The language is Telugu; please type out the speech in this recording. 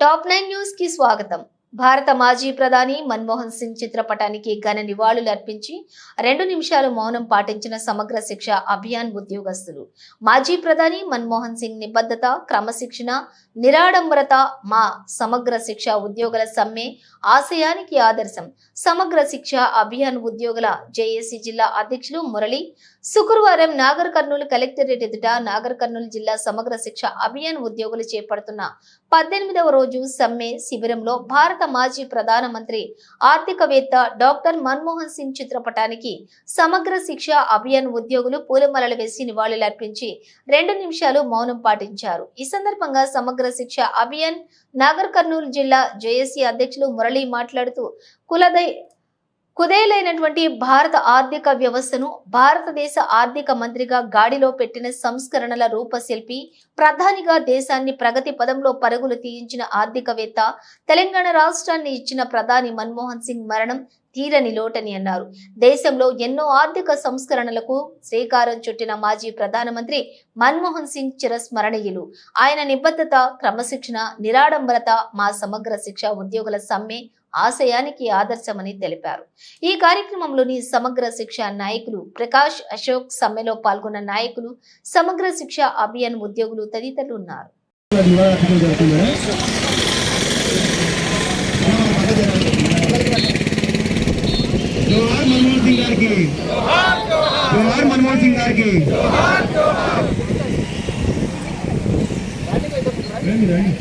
టాప్ నైన్ న్యూస్కి స్వాగతం. భారత మాజీ ప్రధాని మన్మోహన్ సింగ్ చిత్రపటానికి ఘన నివాళులు అర్పించి రెండు నిమిషాలు మౌనం పాటించిన సమగ్ర శిక్ష అభియాన్ ఉద్యోగస్తులు. మాజీ ప్రధాని మన్మోహన్ సింగ్ నిబద్ధత క్రమశిక్షణ నిరాడంబరత మా సమగ్ర శిక్ష ఉద్యోగుల సమ్మె ఆశయానికి ఆదర్శం. సమగ్ర శిక్ష అభియాన్ ఉద్యోగుల జేఏసీ జిల్లా అధ్యక్షులు మురళి శుక్రవారం నాగర్ కర్నూలు కలెక్టరేట్ ఎదుట నాగర్ కర్నూలు జిల్లా సమగ్ర శిక్ష అభియాన్ ఉద్యోగులు చేపడుతున్న పద్దెనిమిదవ రోజు సమ్మె శిబిరంలో భారత మాజీ ప్రధానమంత్రి ఆర్థికవేత్త డాక్టర్ మన్మోహన్ సింగ్ చిత్రపటానికి సమగ్ర శిక్ష అభియాన్ ఉద్యోగులు పూలమాలలు వేసి నివాళులర్పించి రెండు నిమిషాలు మౌనం పాటించారు. ఈ సందర్భంగా సమగ్ర శిక్ష అభియాన్ నాగర్ కర్నూలు జిల్లా జేఏసీ అధ్యక్షులు మురళి మాట్లాడుతూ కులదై కుదేలైనటువంటి భారత ఆర్థిక వ్యవస్థను భారతదేశ ఆర్థిక మంత్రిగా గాడిలో పెట్టిన సంస్కరణల రూపశిల్పి ప్రధానిగా దేశాన్ని ప్రగతి పదంలో పరుగులు తీయించిన ఆర్థికవేత్త తెలంగాణ రాష్ట్రాన్ని ఇచ్చిన ప్రధాని మన్మోహన్ సింగ్ మరణం తీరని లోటని అన్నారు. దేశంలో ఎన్నో ఆర్థిక సంస్కరణలకు శ్రీకారం చుట్టిన మాజీ ప్రధానమంత్రి మన్మోహన్ సింగ్ చిరస్మరణీయులు. ఆయన నిబద్ధత క్రమశిక్షణ నిరాడంబరత మా సమగ్ర శిక్ష ఉద్యోగుల సమ్మె ఆశయానికి ఆదర్శమని తెలిపారు. ఈ కార్యక్రమంలోని సమగ్ర శిక్ష నాయకులు ప్రకాష్ అశోక్ సమ్మెలో పాల్గొన్న నాయకులు సమగ్ర శిక్ష అభియాన్ ఉద్యోగులు తదితరులు ఉన్నారు నివాళులర్పించడం జరుగుతుంది జోహార్ మన్మోహన్ సింగ్ గారికి జోహార్ మన్మోహన్ సింగ్ గారికి రండి, రండి.